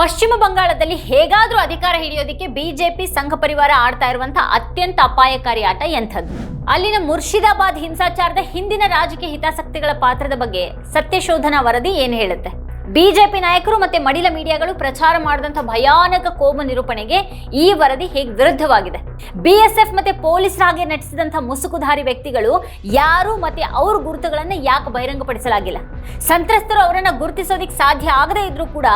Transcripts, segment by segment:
ಪಶ್ಚಿಮ ಬಂಗಾಳದಲ್ಲಿ ಹೇಗಾದರೂ ಅಧಿಕಾರ ಹಿಡಿಯೋದಕ್ಕೆ ಬಿಜೆಪಿ ಸಂಘ ಪರಿವಾರ ಆಡ್ತಾ ಇರುವಂತಹ ಅತ್ಯಂತ ಅಪಾಯಕಾರಿ ಆಟ ಎಂಥದ್ದು? ಅಲ್ಲಿನ ಮುರ್ಷಿದಾಬಾದ್ ಹಿಂಸಾಚಾರದ ಹಿಂದಿನ ರಾಜಕೀಯ ಹಿತಾಸಕ್ತಿಗಳ ಪಾತ್ರದ ಬಗ್ಗೆ ಸತ್ಯಶೋಧನಾ ವರದಿ ಏನು ಹೇಳುತ್ತೆ? ಬಿಜೆಪಿ ನಾಯಕರು ಮತ್ತೆ ಮಡಿಲ ಮೀಡಿಯಾಗಳು ಪ್ರಚಾರ ಮಾಡಿದಂಥ ಭಯಾನಕ ಕೋಮ ನಿರೂಪಣೆಗೆ ಈ ವರದಿ ಹೇಗೆ ವಿರುದ್ಧವಾಗಿದೆ? ಬಿಎಸ್ಎಫ್ ಮತ್ತೆ ಪೊಲೀಸರಾಗಿ ನಟಿಸಿದಂಥ ಮುಸುಕುಧಾರಿ ವ್ಯಕ್ತಿಗಳು ಯಾರು ಮತ್ತೆ ಅವ್ರ ಗುರುತುಗಳನ್ನು ಯಾಕೆ ಬಹಿರಂಗಪಡಿಸಲಾಗಿಲ್ಲ? ಸಂತ್ರಸ್ತರು ಅವರನ್ನ ಗುರುತಿಸೋದಿಕ್ ಸಾಧ್ಯ ಆಗದೇ ಇದ್ರೂ ಕೂಡ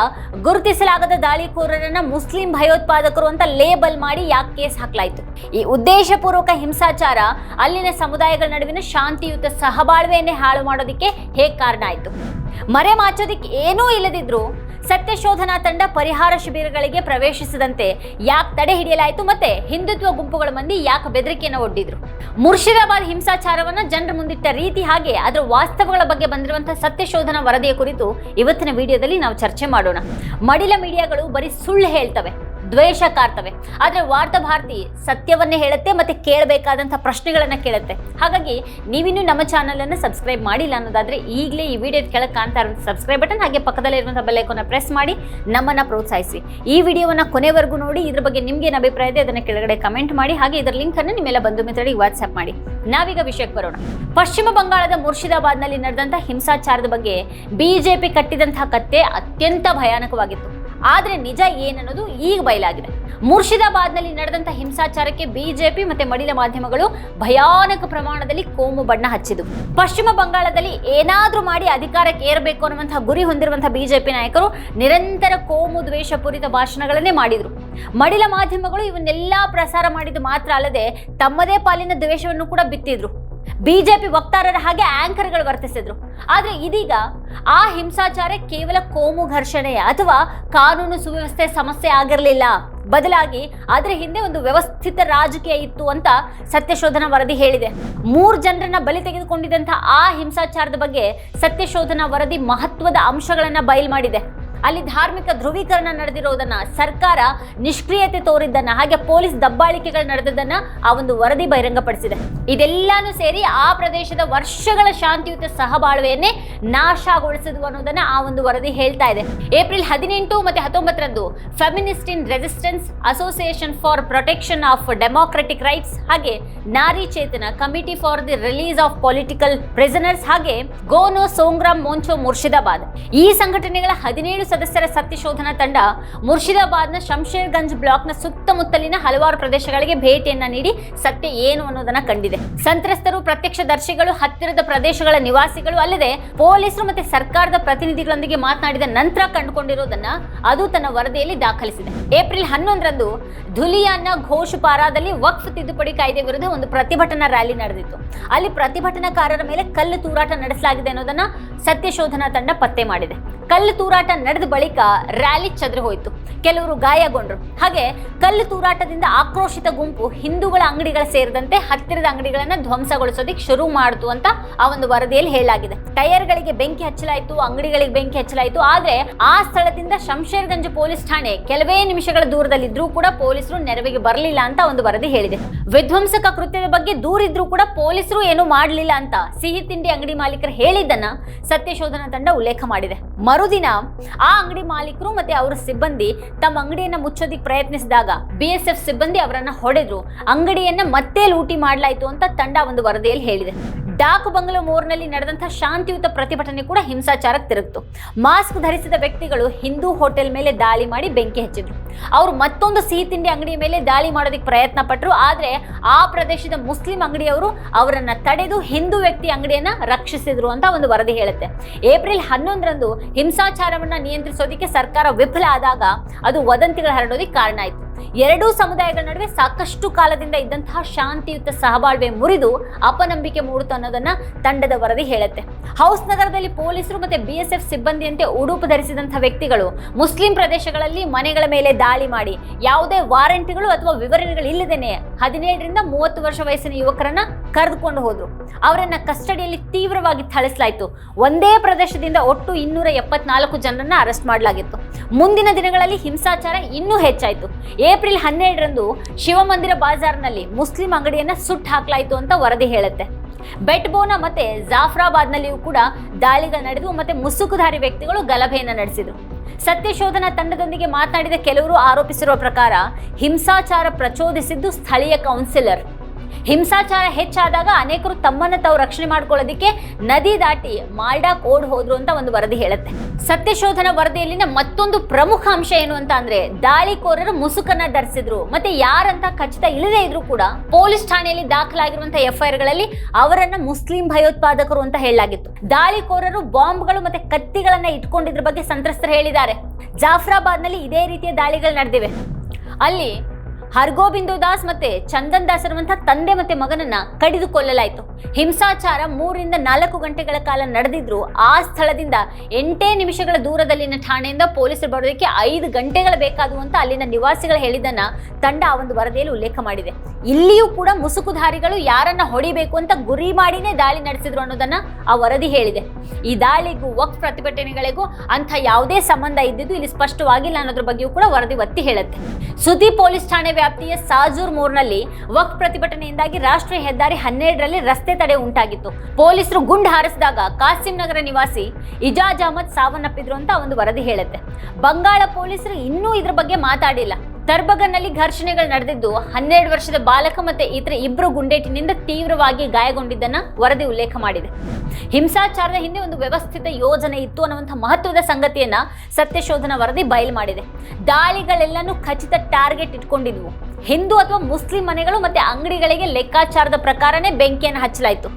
ಗುರುತಿಸಲಾಗದ ದಾಳಿಕೋರರನ್ನ ಮುಸ್ಲಿಂ ಭಯೋತ್ಪಾದಕರು ಅಂತ ಲೇಬಲ್ ಮಾಡಿ ಯಾಕೆ ಕೇಸ್ ಹಾಕಲಾಯಿತು? ಈ ಉದ್ದೇಶಪೂರ್ವಕ ಹಿಂಸಾಚಾರ ಅಲ್ಲಿನ ಸಮುದಾಯಗಳ ನಡುವಿನ ಶಾಂತಿಯುತ ಸಹಬಾಳ್ವೆಯನ್ನೇ ಹಾಳು ಮಾಡೋದಕ್ಕೆ ಹೇಗೆ ಕಾರಣ ಆಯ್ತು? ಮರೆ ಮಾಚೋದಿಕ್ಕೆ ಏನೂ ಇಲ್ಲದಿದ್ರು ಸತ್ಯಶೋಧನಾ ತಂಡ ಪರಿಹಾರ ಶಿಬಿರಗಳಿಗೆ ಪ್ರವೇಶಿಸದಂತೆ ಯಾಕೆ ತಡೆ ಹಿಡಿಯಲಾಯಿತು ಮತ್ತೆ ಹಿಂದುತ್ವ ಗುಂಪುಗಳ ಮಂದಿ ಯಾಕೆ ಬೆದರಿಕೆಯನ್ನು ಒಡ್ಡಿದ್ರು? ಮುರ್ಷಿದಾಬಾದ್ ಹಿಂಸಾಚಾರವನ್ನು ಜನರ ಮುಂದಿಟ್ಟ ರೀತಿ ಹಾಗೆ ಅದರ ವಾಸ್ತವಗಳ ಬಗ್ಗೆ ಬಂದಿರುವಂತಹ ಸತ್ಯಶೋಧನಾ ವರದಿಯ ಕುರಿತು ಇವತ್ತಿನ ವಿಡಿಯೋದಲ್ಲಿ ನಾವು ಚರ್ಚೆ ಮಾಡೋಣ. ಮಡಿಲ ಮೀಡಿಯಾಗಳು ಬರೀ ಸುಳ್ಳು ಹೇಳ್ತವೆ. ದ್ವೇಷ ಕಾರ್ತವೆ. ಆದರೆ ವಾರ್ತಾ ಭಾರತಿ ಸತ್ಯವನ್ನೇ ಹೇಳುತ್ತೆ ಮತ್ತೆ ಕೇಳಬೇಕಾದಂಥ ಪ್ರಶ್ನೆಗಳನ್ನು ಕೇಳುತ್ತೆ. ಹಾಗಾಗಿ ನೀವಿನ್ನೂ ನಮ್ಮ ಚಾನಲನ್ನು ಸಬ್ಸ್ಕ್ರೈಬ್ ಮಾಡಿಲ್ಲ ಅನ್ನೋದಾದ್ರೆ ಈಗಲೇ ಈ ವಿಡಿಯೋ ಕೆಳಗೆ ಕಾಣ್ತಾ ಇರುವಂಥ ಸಬ್ಸ್ಕ್ರೈಬ್ ಬಟನ್ ಹಾಗೆ ಪಕ್ಕದಲ್ಲಿರುವಂಥ ಬೆಲ್ಲೈಕೋನ ಪ್ರೆಸ್ ಮಾಡಿ ನಮ್ಮನ್ನ ಪ್ರೋತ್ಸಾಹಿಸಿ ಈ ವಿಡಿಯೋವನ್ನ ಕೊನೆವರೆಗೂ ನೋಡಿ, ಇದ್ರ ಬಗ್ಗೆ ನಿಮ್ಗೆ ಏನು ಅಭಿಪ್ರಾಯ ಇದೆ ಅದನ್ನ ಕೆಳಗಡೆ ಕಮೆಂಟ್ ಮಾಡಿ, ಹಾಗೆ ಇದರ ಲಿಂಕ್ ಅನ್ನು ನಿಮ್ಮೆಲ್ಲ ಬಂಧು ಮಿತ್ರರಿಗೆ ವಾಟ್ಸ್ಆಪ್ ಮಾಡಿ. ನಾವೀಗ ವಿಷಯಕ್ಕೆ ಬರೋಣ. ಪಶ್ಚಿಮ ಬಂಗಾಳದ ಮುರ್ಷಿದಾಬಾದ್ನಲ್ಲಿ ನಡೆದಂಥ ಹಿಂಸಾಚಾರದ ಬಗ್ಗೆ ಬಿಜೆಪಿ ಕಟ್ಟಿದಂತಹ ಕತ್ತೆ ಅತ್ಯಂತ ಭಯಾನಕವಾಗಿತ್ತು. ಆದ್ರೆ ನಿಜ ಏನನ್ನೋದು ಈಗ ಬಯಲಾಗಿದೆ. ಮುರ್ಷಿದಾಬಾದ್ನಲ್ಲಿ ನಡೆದಂಥ ಹಿಂಸಾಚಾರಕ್ಕೆ ಬಿಜೆಪಿ ಮತ್ತೆ ಮಡಿಲ ಮಾಧ್ಯಮಗಳು ಭಯಾನಕ ಪ್ರಮಾಣದಲ್ಲಿ ಕೋಮು ಬಣ್ಣ ಹಚ್ಚಿದವು ಪಶ್ಚಿಮ ಬಂಗಾಳದಲ್ಲಿ ಏನಾದರೂ ಮಾಡಿ ಅಧಿಕಾರಕ್ಕೆ ಏರಬೇಕು ಅನ್ನುವಂತಹ ಗುರಿ ಹೊಂದಿರುವಂತಹ ಬಿಜೆಪಿ ನಾಯಕರು ನಿರಂತರ ಕೋಮು ದ್ವೇಷಪೂರಿತ ಭಾಷಣಗಳನ್ನೇ ಮಾಡಿದ್ರು. ಮಡಿಲ ಮಾಧ್ಯಮಗಳು ಇವನ್ನೆಲ್ಲ ಪ್ರಸಾರ ಮಾಡಿದ್ದು ಮಾತ್ರ ಅಲ್ಲದೆ ತಮ್ಮದೇ ಪಾಲಿನ ದ್ವೇಷವನ್ನು ಕೂಡ ಬಿತ್ತಿದ್ರು. ಬಿಜೆಪಿ ವಕ್ತಾರರ ಹಾಗೆ ಆಂಕರ್ಗಳು ವರ್ತಿಸಿದ್ರು. ಆದ್ರೆ ಇದೀಗ ಆ ಹಿಂಸಾಚಾರ ಕೇವಲ ಕೋಮು ಘರ್ಷಣೆ ಅಥವಾ ಕಾನೂನು ಸುವ್ಯವಸ್ಥೆ ಸಮಸ್ಯೆ ಆಗಿರಲಿಲ್ಲ. ಬದಲಾಗಿ ಅದರ ಹಿಂದೆ ಒಂದು ವ್ಯವಸ್ಥಿತ ರಾಜಕೀಯ ಇತ್ತು ಅಂತ ಸತ್ಯಶೋಧನಾ ವರದಿ ಹೇಳಿದೆ. ಮೂರು ಜನರನ್ನ ಬಲಿ ತೆಗೆದುಕೊಂಡಿದ್ದಂಥ ಆ ಹಿಂಸಾಚಾರದ ಬಗ್ಗೆ ಸತ್ಯಶೋಧನಾ ವರದಿ ಮಹತ್ವದ ಅಂಶಗಳನ್ನ ಬಯಲು ಮಾಡಿದೆ. ಅಲ್ಲಿ ಧಾರ್ಮಿಕ ಧ್ರುವೀಕರಣ ನಡೆದಿರೋದನ್ನ ಸರ್ಕಾರ ನಿಷ್ಕ್ರಿಯತೆ ತೋರಿದ್ದನ್ನ ಹಾಗೆ ಪೊಲೀಸ್ ದಬ್ಬಾಳಿಕೆಗಳು ನಡೆದದನ್ನ ಆ ಒಂದು ವರದಿ ಬಹಿರಂಗಪಡಿಸಿದೆ. ಇದೆಲ್ಲಾನು ಸೇರಿ ಆ ಪ್ರದೇಶದ ವರ್ಷಗಳ ಶಾಂತಿಯುತ ಸಹಬಾಳ್ವೆಯನ್ನೇ ನಾಶಗೊಳಿಸಿದ್ವು ಅನ್ನೋದನ್ನ ಆ ಒಂದು ವರದಿ ಹೇಳ್ತಾ ಇದೆ. ಏಪ್ರಿಲ್ ಹದಿನೆಂಟು ಮತ್ತೆ ಹತ್ತೊಂಬತ್ತರಂದು feminist in resistance association for protection of democratic rights ಹಾಗೆ Nari Chetana committee for the release of political prisoners ಹಾಗೆ ಗೋನೋ ಸೋಂಗ್ರಾಮ್ ಮೋಂಚೋ ಮುರ್ಷಿದಾಬಾದ್ ಈ ಸಂಘಟನೆಗಳ ಹದಿನೇಳು ಸದಸ್ಯರ ಸತ್ಯಶೋಧನಾ ತಂಡ ಮುರ್ಷಿದಾಬಾದ್ನ ಶಂಶೇರ್ಗಂಜ್ ಬ್ಲಾಕ್ನ ಸುತ್ತಮುತ್ತಲಿನ ಹಲವಾರು ಪ್ರದೇಶಗಳಿಗೆ ಭೇಟಿಯನ್ನ ನೀಡಿ ಸತ್ಯ ಏನು ಅನ್ನೋದನ್ನ ಕಂಡಿದೆ. ಸಂತ್ರಸ್ತರು ಪ್ರತ್ಯಕ್ಷದರ್ಶಿಗಳು ಹತ್ತಿರದ ಪ್ರದೇಶಗಳ ನಿವಾಸಿಗಳು ಅಲ್ಲದೆ ಪೊಲೀಸರು ಮತ್ತೆ ಸರ್ಕಾರದ ಪ್ರತಿನಿಧಿಗಳೊಂದಿಗೆ ಮಾತನಾಡಿದ ನಂತರ ಕಂಡುಕೊಂಡಿರೋದನ್ನ ಅದು ತನ್ನ ವರದಿಯಲ್ಲಿ ದಾಖಲಿಸಿದೆ. ಏಪ್ರಿಲ್ ಹನ್ನೊಂದರಂದು ಧುಲಿಯಾನ್ನ ಘೋಷಪಾರಾದಲ್ಲಿ ವಕ್ಫ್ ತಿದ್ದುಪಡಿ ಕಾಯ್ದೆ ವಿರುದ್ಧ ಒಂದು ಪ್ರತಿಭಟನಾ ರ್ಯಾಲಿ ನಡೆದಿತ್ತು. ಅಲ್ಲಿ ಪ್ರತಿಭಟನಾಕಾರರ ಮೇಲೆ ಕಲ್ಲು ತೂರಾಟ ನಡೆಸಲಾಗಿದೆ ಅನ್ನೋದನ್ನ ಸತ್ಯಶೋಧನಾ ತಂಡ ಪತ್ತೆ ಮಾಡಿದೆ. ಕಲ್ಲು ತೂರಾಟ ನಡೆದ ಬಳಿಕ ರ್ಯಾಲಿ ಚದುರಿ ಹೋಯಿತು. ಕೆಲವರು ಗಾಯಗೊಂಡರು. ಹಾಗೆ ಕಲ್ಲು ತೂರಾಟದಿಂದ ಆಕ್ರೋಶಿತ ಗುಂಪು ಹಿಂದೂಗಳ ಅಂಗಡಿಗಳ ಸೇರಿದಂತೆ ಹತ್ತಿರದ ಅಂಗಡಿಗಳನ್ನು ಧ್ವಂಸಗೊಳಿಸೋದಿಕ್ ಶುರು ಮಾಡಿತು ಅಂತ ಆ ಒಂದು ವರದಿಯಲ್ಲಿ ಹೇಳಲಾಗಿದೆ. ಟೈರ್ಗಳಿಗೆ ಬೆಂಕಿ ಹಚ್ಚಲಾಯಿತು, ಅಂಗಡಿಗಳಿಗೆ ಬೆಂಕಿ ಹಚ್ಚಲಾಯಿತು. ಆದರೆ ಆ ಸ್ಥಳದಿಂದ ಶಂಶೇರ್ಗಂಜ್ ಪೊಲೀಸ್ ಠಾಣೆ ಕೆಲವೇ ನಿಮಿಷಗಳ ದೂರದಲ್ಲಿದ್ದರೂ ಕೂಡ ಪೊಲೀಸರು ನೆರವಿಗೆ ಬರಲಿಲ್ಲ ಅಂತ ಒಂದು ವರದಿ ಹೇಳಿದೆ. ವಿಧ್ವಂಸಕ ಕೃತ್ಯದ ಬಗ್ಗೆ ದೂರಿದ್ರೂ ಕೂಡ ಪೊಲೀಸರು ಏನು ಮಾಡಲಿಲ್ಲ ಅಂತ ಸಿಹಿ ತಿಂಡಿ ಅಂಗಡಿ ಮಾಲೀಕರು ಹೇಳಿದ್ದನ್ನ ಸತ್ಯಶೋಧನಾ ತಂಡ ಉಲ್ಲೇಖ ಮಾಡಿದೆ. ಮರುದಿನ ಆ ಅಂಗಡಿ ಮಾಲೀಕರು ಮತ್ತೆ ಅವರ ಸಿಬ್ಬಂದಿ ತಮ್ಮ ಅಂಗಡಿಯನ್ನ ಮುಚ್ಚೋದಿಕ್ ಪ್ರಯತ್ನಿಸಿದಾಗ ಬಿ ಎಸ್ ಎಫ್ ಸಿಬ್ಬಂದಿ ಅವರನ್ನ ಹೊಡೆದ್ರು. ಅಂಗಡಿಯನ್ನ ಮತ್ತೆ ಲೂಟಿ ಮಾಡಲಾಯಿತು ಅಂತ ತಂಡ ಒಂದು ವರದಿಯಲ್ಲಿ ಹೇಳಿದೆ. ಡಾಕ್ ಬಂಗ್ಲೋ ಮೋರ್ನಲ್ಲಿ ನಡೆದಂತಹ ಶಾಂತಿಯುತ ಪ್ರತಿಭಟನೆ ಕೂಡ ಹಿಂಸಾಚಾರಕ್ಕೆ ತಿರುಗಿತು. ಮಾಸ್ಕ್ ಧರಿಸಿದ ವ್ಯಕ್ತಿಗಳು ಹಿಂದೂ ಹೋಟೆಲ್ ಮೇಲೆ ದಾಳಿ ಮಾಡಿ ಬೆಂಕಿ ಹಚ್ಚಿದ್ರು. ಅವರು ಮತ್ತೊಂದು ಸಿಹಿ ತಿಂಡಿ ಅಂಗಡಿಯ ಮೇಲೆ ದಾಳಿ ಮಾಡೋದಕ್ಕೆ ಪ್ರಯತ್ನ ಪಟ್ಟರು ಆದರೆ ಆ ಪ್ರದೇಶದ ಮುಸ್ಲಿಂ ಅಂಗಡಿಯವರು ಅವರನ್ನ ತಡೆದು ಹಿಂದೂ ವ್ಯಕ್ತಿ ಅಂಗಡಿಯನ್ನ ರಕ್ಷಿಸಿದ್ರು ಅಂತ ಒಂದು ವರದಿ ಹೇಳುತ್ತೆ. ಏಪ್ರಿಲ್ ಹನ್ನೊಂದರಂದು ಹಿಂಸಾಚಾರವನ್ನ ನಿಯಂತ್ರಿಸೋದಕ್ಕೆ ಸರ್ಕಾರ ವಿಫಲ ಆದಾಗ ಅದು ವದಂತಿಗಳು ಹರಡೋದಕ್ಕೆ ಕಾರಣ ಆಯಿತು. ಎರಡೂ ಸಮುದಾಯಗಳ ನಡುವೆ ಸಾಕಷ್ಟು ಕಾಲದಿಂದ ಇದ್ದಂತಹ ಶಾಂತಿಯುತ ಸಹಬಾಳ್ವೆ ಮುರಿದು ಅಪನಂಬಿಕೆ ಮೂಡಿತು ಅನ್ನೋದನ್ನ ತಂಡದ ವರದಿ ಹೇಳುತ್ತೆ. ಹೌಸ್ ನಗರದಲ್ಲಿ ಪೊಲೀಸರು ಮತ್ತೆ ಬಿಎಸ್ಎಫ್ ಸಿಬ್ಬಂದಿಯಂತೆ ಉಡುಪು ಧರಿಸಿದಂತಹ ವ್ಯಕ್ತಿಗಳು ಮುಸ್ಲಿಂ ಪ್ರದೇಶಗಳಲ್ಲಿ ಮನೆಗಳ ಮೇಲೆ ದಾಳಿ ಮಾಡಿ, ಯಾವುದೇ ವಾರಂಟಿಗಳು ಅಥವಾ ವಿವರಣೆಗಳು ಇಲ್ಲದೇನೆ ಹದಿನೇಳರಿಂದ ಮೂವತ್ತು ವರ್ಷ ವಯಸ್ಸಿನ ಯುವಕರನ್ನ ಕರೆದುಕೊಂಡು ಹೋದ್ರು. ಅವರನ್ನ ಕಸ್ಟಡಿಯಲ್ಲಿ ತೀವ್ರವಾಗಿ ಥಳಿಸಲಾಯಿತು. ಒಂದೇ ಪ್ರದೇಶದಿಂದ ಒಟ್ಟು ಇನ್ನೂರ ಎಪ್ಪತ್ನಾಲ್ಕು ಜನರನ್ನ ಅರೆಸ್ಟ್ ಮಾಡಲಾಗಿತ್ತು. ಮುಂದಿನ ದಿನಗಳಲ್ಲಿ ಹಿಂಸಾಚಾರ ಇನ್ನೂ ಹೆಚ್ಚಾಯಿತು. ಏಪ್ರಿಲ್ ಹನ್ನೆರಡರಂದು ಶಿವಮಂದಿರ ಬಾಜಾರ್ನಲ್ಲಿ ಮುಸ್ಲಿಂ ಅಂಗಡಿಯನ್ನ ಸುಟ್ಟು ಹಾಕಲಾಯಿತು ಅಂತ ವರದಿ ಹೇಳುತ್ತೆ. ಬೆಟ್ಬೋನ ಮತ್ತೆ ಜಾಫ್ರಾಬಾದ್ನಲ್ಲಿಯೂ ಕೂಡ ದಾಳಿಗಳು ನಡೆದು ಮತ್ತೆ ಮುಸುಕುಧಾರಿ ವ್ಯಕ್ತಿಗಳು ಗಲಭೆಯನ್ನು ನಡೆಸಿದ್ರು. ಸತ್ಯಶೋಧನಾ ತಂಡದೊಂದಿಗೆ ಮಾತನಾಡಿದ ಕೆಲವರು ಆರೋಪಿಸಿರುವ ಪ್ರಕಾರ ಹಿಂಸಾಚಾರ ಪ್ರಚೋದಿಸಿದ್ದು ಸ್ಥಳೀಯ ಕೌನ್ಸಿಲರ್. ಹಿಂಸಾಚಾರ ಹೆಚ್ಚಾದಾಗ ಅನೇಕರು ತಮ್ಮನ್ನ ತಾವು ರಕ್ಷಣೆ ಮಾಡ್ಕೊಳ್ಳೋದಕ್ಕೆ ನದಿ ದಾಟಿ ಮಾಲ್ಡಾಕ್ ಓಡ್ ಹೋದ್ರು ಅಂತ ಒಂದು ವರದಿ ಹೇಳುತ್ತೆ. ಸತ್ಯಶೋಧನ ವರದಿಯಲ್ಲಿನ ಮತ್ತೊಂದು ಪ್ರಮುಖ ಅಂಶ ಏನು ಅಂತ ಅಂದ್ರೆ ದಾಳಿಕೋರರು ಮುಸುಕನ್ನ ಧರಿಸಿದ್ರು. ಮತ್ತೆ ಯಾರಂತ ಖಚಿತ ಇಲ್ಲದೆ ಇದ್ರು ಕೂಡ ಪೊಲೀಸ್ ಠಾಣೆಯಲ್ಲಿ ದಾಖಲಾಗಿರುವಂತಹ ಎಫ್ಐಆರ್ಗಳಲ್ಲಿ ಅವರನ್ನ ಮುಸ್ಲಿಂ ಭಯೋತ್ಪಾದಕರು ಅಂತ ಹೇಳಲಾಗಿತ್ತು. ದಾಳಿಕೋರರು ಬಾಂಬ್ಗಳು ಮತ್ತೆ ಕತ್ತಿಗಳನ್ನ ಇಟ್ಕೊಂಡಿದ್ರ ಬಗ್ಗೆ ಸಂತ್ರಸ್ತರು ಹೇಳಿದ್ದಾರೆ. ಜಾಫ್ರಾಬಾದ್ನಲ್ಲಿ ಇದೇ ರೀತಿಯ ದಾಳಿಗಳು ನಡೆದಿವೆ. ಅಲ್ಲಿ ಹರ್ಗೋಬಿಂದು ದಾಸ್ ಮತ್ತೆ ಚಂದನ್ ದಾಸ್ ಇರುವಂತಹ ತಂದೆ ಮತ್ತೆ ಮಗನನ್ನ ಕಡಿದು ಕೊಲ್ಲಲಾಯಿತು ಹಿಂಸಾಚಾರ ಮೂರರಿಂದ ನಾಲ್ಕು ಗಂಟೆಗಳ ಕಾಲ ನಡೆದಿದ್ರು ಆ ಸ್ಥಳದಿಂದ ಎಂಟೇ ನಿಮಿಷಗಳ ದೂರದಲ್ಲಿನ ಠಾಣೆಯಿಂದ ಪೊಲೀಸರು ಬರೋದಕ್ಕೆ ಐದು ಗಂಟೆಗಳ ಬೇಕಾದವು ಅಂತ ಅಲ್ಲಿನ ನಿವಾಸಿಗಳು ಹೇಳಿದ್ದನ್ನ ತಂಡ ಆ ಒಂದು ವರದಿಯಲ್ಲಿ ಉಲ್ಲೇಖ ಮಾಡಿದೆ. ಇಲ್ಲಿಯೂ ಕೂಡ ಮುಸುಕುಧಾರಿಗಳು ಯಾರನ್ನ ಹೊಡಿಬೇಕು ಅಂತ ಗುರಿ ಮಾಡಿನೇ ದಾಳಿ ನಡೆಸಿದ್ರು ಅನ್ನೋದನ್ನ ಆ ವರದಿ ಹೇಳಿದೆ. ಈ ದಾಳಿಗೂ ವಕ್ ಪ್ರತಿಭಟನೆಗಳಿಗೂ ಅಂತ ಯಾವುದೇ ಸಂಬಂಧ ಇದ್ದಿದ್ದು ಇಲ್ಲಿ ಸ್ಪಷ್ಟವಾಗಿಲ್ಲ ಅನ್ನೋದ್ರ ಬಗ್ಗೆಯೂ ಕೂಡ ವರದಿ ಒತ್ತಿ ಹೇಳುತ್ತೆ. ಸುದ್ದಿ ಪೊಲೀಸ್ ಠಾಣೆ ವ್ಯಾಪ್ತಿಯ ಸಾಜೂರ್ ಮೂರ್ನಲ್ಲಿ ವಕ್ ಪ್ರತಿಭಟನೆಯಿಂದಾಗಿ ರಾಷ್ಟ್ರೀಯ ಹೆದ್ದಾರಿ ಹನ್ನೆರಡರಲ್ಲಿ ರಸ್ತೆ ತಡೆ ಉಂಟಾಗಿತ್ತು. ಪೊಲೀಸರು ಗುಂಡು ಹಾರಿಸಿದಾಗ ಕಾಸಿಂ ನಗರ ನಿವಾಸಿ ಇಜಾಜ್ ಅಹಮದ್ ಸಾವನ್ನಪ್ಪಿದ್ರು ಅಂತ ಒಂದು ವರದಿ ಹೇಳುತ್ತೆ. ಬಂಗಾಳ ಪೊಲೀಸರು ಇನ್ನೂ ಇದ್ರ ಬಗ್ಗೆ ಮಾತಾಡಿಲ್ಲ. ತರ್ಬಗನ್ನಲ್ಲಿ ಘರ್ಷಣೆಗಳು ನಡೆದಿದ್ದು ಹನ್ನೆರಡು ವರ್ಷದ ಬಾಲಕ ಮತ್ತೆ ಇತರ ಇಬ್ಬರು ಗುಂಡೇಟಿನಿಂದ ತೀವ್ರವಾಗಿ ಗಾಯಗೊಂಡಿದ್ದನ್ನ ವರದಿ ಉಲ್ಲೇಖ ಮಾಡಿದೆ. ಹಿಂಸಾಚಾರದ ಹಿಂದೆ ಒಂದು ವ್ಯವಸ್ಥಿತ ಯೋಜನೆ ಇತ್ತು ಅನ್ನುವಂಥ ಮಹತ್ವದ ಸಂಗತಿಯನ್ನ ಸತ್ಯಶೋಧನಾ ವರದಿ ಬಯಲು ಮಾಡಿದೆ. ದಾಳಿಗಳೆಲ್ಲನೂ ಖಚಿತ ಟಾರ್ಗೆಟ್ ಇಟ್ಕೊಂಡಿದ್ವು. ಹಿಂದೂ ಅಥವಾ ಮುಸ್ಲಿಂ ಮನೆಗಳು ಮತ್ತೆ ಅಂಗಡಿಗಳಿಗೆ ಲೆಕ್ಕಾಚಾರದ ಪ್ರಕಾರನೇ ಬೆಂಕಿಯನ್ನು ಹಚ್ಚಲಾಯಿತು.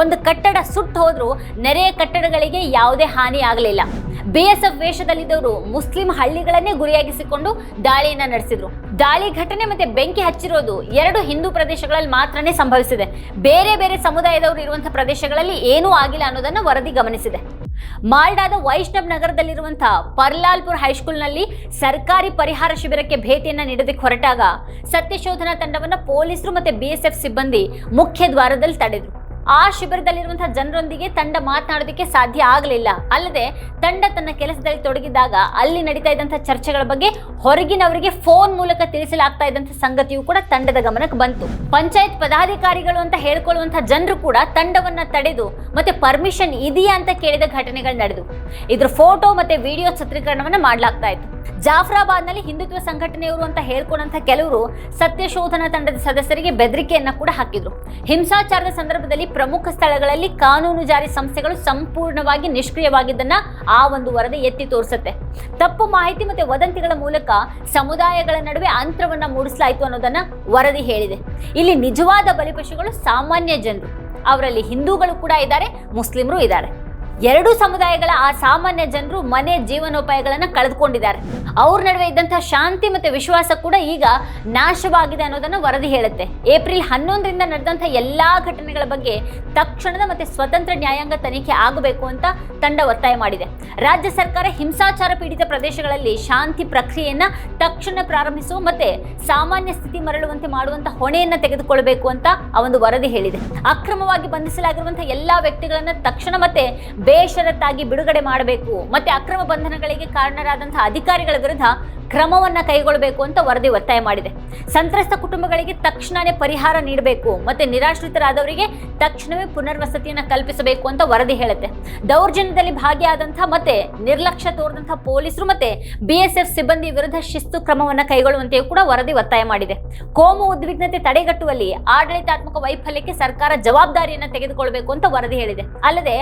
ಒಂದು ಕಟ್ಟಡ ಸುಟ್ಟು ಹೋದ್ರೂ ನೆರೆಯ ಕಟ್ಟಡಗಳಿಗೆ ಯಾವುದೇ ಹಾನಿ ಆಗಲಿಲ್ಲ ಬಿಎಸ್ಎಫ್ ವೇಷದಲ್ಲಿದ್ದವರು ಮುಸ್ಲಿಂ ಹಳ್ಳಿಗಳನ್ನೇ ಗುರಿಯಾಗಿಸಿಕೊಂಡು ದಾಳಿಯನ್ನ ನಡೆಸಿದ್ರು. ದಾಳಿ ಘಟನೆ ಮತ್ತೆ ಬೆಂಕಿ ಹಚ್ಚಿರೋದು ಎರಡು ಹಿಂದೂ ಪ್ರದೇಶಗಳಲ್ಲಿ ಮಾತ್ರನೇ ಸಂಭವಿಸಿದೆ. ಬೇರೆ ಬೇರೆ ಸಮುದಾಯದವರು ಇರುವಂತಹ ಪ್ರದೇಶಗಳಲ್ಲಿ ಏನೂ ಆಗಿಲ್ಲ ಅನ್ನೋದನ್ನ ವರದಿ ಗಮನಿಸಿದೆ. ಮಾಲ್ಡಾದ ವೈಷ್ಣವ್ ನಗರದಲ್ಲಿರುವಂತಹ ಪರ್ಲಾಲ್ಪುರ್ ಹೈಸ್ಕೂಲ್ನಲ್ಲಿ ಸರ್ಕಾರಿ ಪರಿಹಾರ ಶಿಬಿರಕ್ಕೆ ಭೇಟಿಯನ್ನ ನೀಡೋದಕ್ಕೆ ಹೊರಟಾಗ ಸತ್ಯಶೋಧನಾ ತಂಡವನ್ನ ಪೊಲೀಸರು ಮತ್ತೆ ಬಿಎಸ್ಎಫ್ ಸಿಬ್ಬಂದಿ ಮುಖ್ಯ ದ್ವಾರದಲ್ಲಿ ತಡೆದ್ರು. ಆ ಶಿಬಿರದಲ್ಲಿರುವಂತಹ ಜನರೊಂದಿಗೆ ತಂಡ ಮಾತನಾಡೋದಕ್ಕೆ ಸಾಧ್ಯ ಆಗಲಿಲ್ಲ. ಅಲ್ಲದೆ ತಂಡ ತನ್ನ ಕೆಲಸದಲ್ಲಿ ತೊಡಗಿದಾಗ ಅಲ್ಲಿ ನಡೀತಾ ಇದ್ದಂತಹ ಚರ್ಚೆಗಳ ಬಗ್ಗೆ ಹೊರಗಿನವರಿಗೆ ಫೋನ್ ಮೂಲಕ ತಿಳಿಸಲಾಗ್ತಾ ಇದ್ದಂತಹ ಸಂಗತಿಯು ಕೂಡ ತಂಡದ ಗಮನಕ್ಕೆ ಬಂತು. ಪಂಚಾಯತ್ ಪದಾಧಿಕಾರಿಗಳು ಅಂತ ಹೇಳ್ಕೊಳ್ಳುವಂತಹ ಜನರು ಕೂಡ ತಂಡವನ್ನ ತಡೆದು ಮತ್ತೆ ಪರ್ಮಿಷನ್ ಇದೆಯಾ ಅಂತ ಕೇಳಿದ ಘಟನೆಗಳು ನಡೆದು. ಇದ್ರ ಫೋಟೋ ಮತ್ತೆ ವಿಡಿಯೋ ಚಿತ್ರೀಕರಣವನ್ನ ಮಾಡಲಾಗ್ತಾ ಇತ್ತು. ಜಾಫ್ರಾಬಾದ್ನಲ್ಲಿ ಹಿಂದುತ್ವ ಸಂಘಟನೆಯವರು ಅಂತ ಹೇಳ್ಕೊಂಡಂತ ಕೆಲವರು ಸತ್ಯಶೋಧನಾ ತಂಡದ ಸದಸ್ಯರಿಗೆ ಬೆದರಿಕೆಯನ್ನ ಕೂಡ ಹಾಕಿದ್ರು. ಹಿಂಸಾಚಾರದ ಸಂದರ್ಭದಲ್ಲಿ ಪ್ರಮುಖ ಸ್ಥಳಗಳಲ್ಲಿ ಕಾನೂನು ಜಾರಿ ಸಂಸ್ಥೆಗಳು ಸಂಪೂರ್ಣವಾಗಿ ನಿಷ್ಕ್ರಿಯವಾಗಿದ್ದನ್ನ ಆ ಒಂದು ವರದಿ ಎತ್ತಿ ತೋರಿಸುತ್ತೆ. ತಪ್ಪು ಮಾಹಿತಿ ಮತ್ತೆ ವದಂತಿಗಳ ಮೂಲಕ ಸಮುದಾಯಗಳ ನಡುವೆ ಅಂತರವನ್ನ ಮೂಡಿಸಲಾಯಿತು ಅನ್ನೋದನ್ನ ವರದಿ ಹೇಳಿದೆ. ಇಲ್ಲಿ ನಿಜವಾದ ಬಲಿಪಶುಗಳು ಸಾಮಾನ್ಯ ಜನರು. ಅವರಲ್ಲಿ ಹಿಂದೂಗಳು ಕೂಡ ಇದ್ದಾರೆ, ಮುಸ್ಲಿಮರು ಇದ್ದಾರೆ. ಎರಡೂ ಸಮುದಾಯಗಳ ಆ ಸಾಮಾನ್ಯ ಜನರು ಮನೆ ಜೀವನೋಪಾಯಗಳನ್ನು ಕಳೆದುಕೊಂಡಿದ್ದಾರೆ. ಅವ್ರ ನಡುವೆ ಇದ್ದಂತಹ ಶಾಂತಿ ಮತ್ತೆ ವಿಶ್ವಾಸ ಕೂಡ ಈಗ ನಾಶವಾಗಿದೆ ಅನ್ನೋದನ್ನು ವರದಿ ಹೇಳುತ್ತೆ. ಏಪ್ರಿಲ್ ಹನ್ನೊಂದರಿಂದ ನಡೆದಂಥ ಎಲ್ಲಾ ಘಟನೆಗಳ ಬಗ್ಗೆ ತಕ್ಷಣದ ಮತ್ತೆ ಸ್ವತಂತ್ರ ನ್ಯಾಯಾಂಗ ತನಿಖೆ ಆಗಬೇಕು ಅಂತ ತಂಡ ಒತ್ತಾಯ ಮಾಡಿದೆ. ರಾಜ್ಯ ಸರ್ಕಾರ ಹಿಂಸಾಚಾರ ಪೀಡಿತ ಪ್ರದೇಶಗಳಲ್ಲಿ ಶಾಂತಿ ಪ್ರಕ್ರಿಯೆಯನ್ನು ತಕ್ಷಣ ಪ್ರಾರಂಭಿಸುವ ಮತ್ತೆ ಸಾಮಾನ್ಯ ಸ್ಥಿತಿ ಮರಳುವಂತೆ ಮಾಡುವಂಥ ಹೊಣೆಯನ್ನ ತೆಗೆದುಕೊಳ್ಳಬೇಕು ಅಂತ ಆ ಒಂದು ವರದಿ ಹೇಳಿದೆ. ಅಕ್ರಮವಾಗಿ ಬಂಧಿಸಲಾಗಿರುವಂತಹ ಎಲ್ಲಾ ವ್ಯಕ್ತಿಗಳನ್ನ ತಕ್ಷಣ ಮತ್ತೆ ಬೇಷರತ್ತಾಗಿ ಬಿಡುಗಡೆ ಮಾಡಬೇಕು. ಮತ್ತೆ ಅಕ್ರಮ ಬಂಧನಗಳಿಗೆ ಕಾರಣರಾದಂತಹ ಅಧಿಕಾರಿಗಳ ವಿರುದ್ಧ ಕ್ರಮವನ್ನ ಕೈಗೊಳ್ಳಬೇಕು ಅಂತ ವರದಿ ಒತ್ತಾಯ ಮಾಡಿದೆ. ಸಂತ್ರಸ್ತ ಕುಟುಂಬಗಳಿಗೆ ತಕ್ಷಣವೇ ಪರಿಹಾರ ನೀಡಬೇಕು ಮತ್ತೆ ನಿರಾಶ್ರಿತರಾದವರಿಗೆ ತಕ್ಷಣವೇ ಪುನರ್ವಸತಿಯನ್ನು ಕಲ್ಪಿಸಬೇಕು ಅಂತ ವರದಿ ಹೇಳುತ್ತೆ. ದೌರ್ಜನ್ಯದಲ್ಲಿ ಭಾಗಿಯಾದಂತಹ ಮತ್ತೆ ನಿರ್ಲಕ್ಷ್ಯ ತೋರಿದಂತಹ ಪೊಲೀಸರು ಮತ್ತೆ ಬಿಎಸ್ಎಫ್ ಸಿಬ್ಬಂದಿ ವಿರುದ್ಧ ಶಿಸ್ತು ಕ್ರಮವನ್ನು ಕೈಗೊಳ್ಳುವಂತೆಯೂ ಕೂಡ ವರದಿ ಒತ್ತಾಯ ಮಾಡಿದೆ. ಕೋಮು ಉದ್ವಿಗ್ನತೆ ತಡೆಗಟ್ಟುವಲ್ಲಿ ಆಡಳಿತಾತ್ಮಕ ವೈಫಲ್ಯಕ್ಕೆ ಸರ್ಕಾರ ಜವಾಬ್ದಾರಿಯನ್ನು ತೆಗೆದುಕೊಳ್ಬೇಕು ಅಂತ ವರದಿ ಹೇಳಿದೆ. ಅಲ್ಲದೆ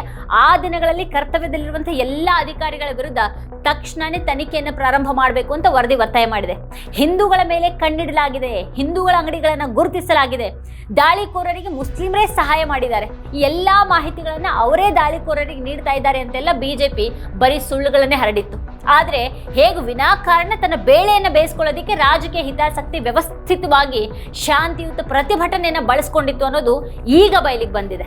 ಆ ದಿನಗಳಲ್ಲಿ ಕರ್ತವ್ಯದಲ್ಲಿರುವಂತಹ ಎಲ್ಲ ಅಧಿಕಾರಿಗಳ ವಿರುದ್ಧ ತಕ್ಷಣವೇ ತನಿಖೆಯನ್ನು ಪ್ರಾರಂಭ ಮಾಡಬೇಕು ಅಂತ ವರದಿ ಒತ್ತಾಯ ಮಾಡಿದೆ. ಹಿಂದೂಗಳ ಮೇಲೆ ಕಣ್ಣಿಡಲಾಗಿದೆ. ಹಿಂದೂಗಳ ಅಂಗಡಿಗಳನ್ನು ಗುರುತಿಸಲಾಗಿದೆ. ದಾಳಿಕೋರರಿಗೆ ಮುಸ್ಲಿಮರೇ ಸಹಾಯ ಮಾಡಿದ್ದಾರೆ. ಈ ಎಲ್ಲ ಮಾಹಿತಿಗಳನ್ನು ಅವರೇ ದಾಳಿಕೋರರಿಗೆ ನೀಡ್ತಾ ಇದ್ದಾರೆ ಅಂತೆಲ್ಲ ಬಿಜೆಪಿ ಬರೀ ಸುಳ್ಳುಗಳನ್ನೇ ಹರಡಿತ್ತು. ಆದರೆ ಹೇಗೆ ವಿನಾಕಾರಣ ತನ್ನ ಬೇಳೆಯನ್ನು ಬೇಯಿಸ್ಕೊಳ್ಳೋದಕ್ಕೆ ರಾಜಕೀಯ ಹಿತಾಸಕ್ತಿ ವ್ಯವಸ್ಥಿತವಾಗಿ ಶಾಂತಿಯುತ ಪ್ರತಿಭಟನೆಯನ್ನು ಬಳಸ್ಕೊಂಡಿತ್ತು ಅನ್ನೋದು ಈಗ ಬಯಲಿಗೆ ಬಂದಿದೆ.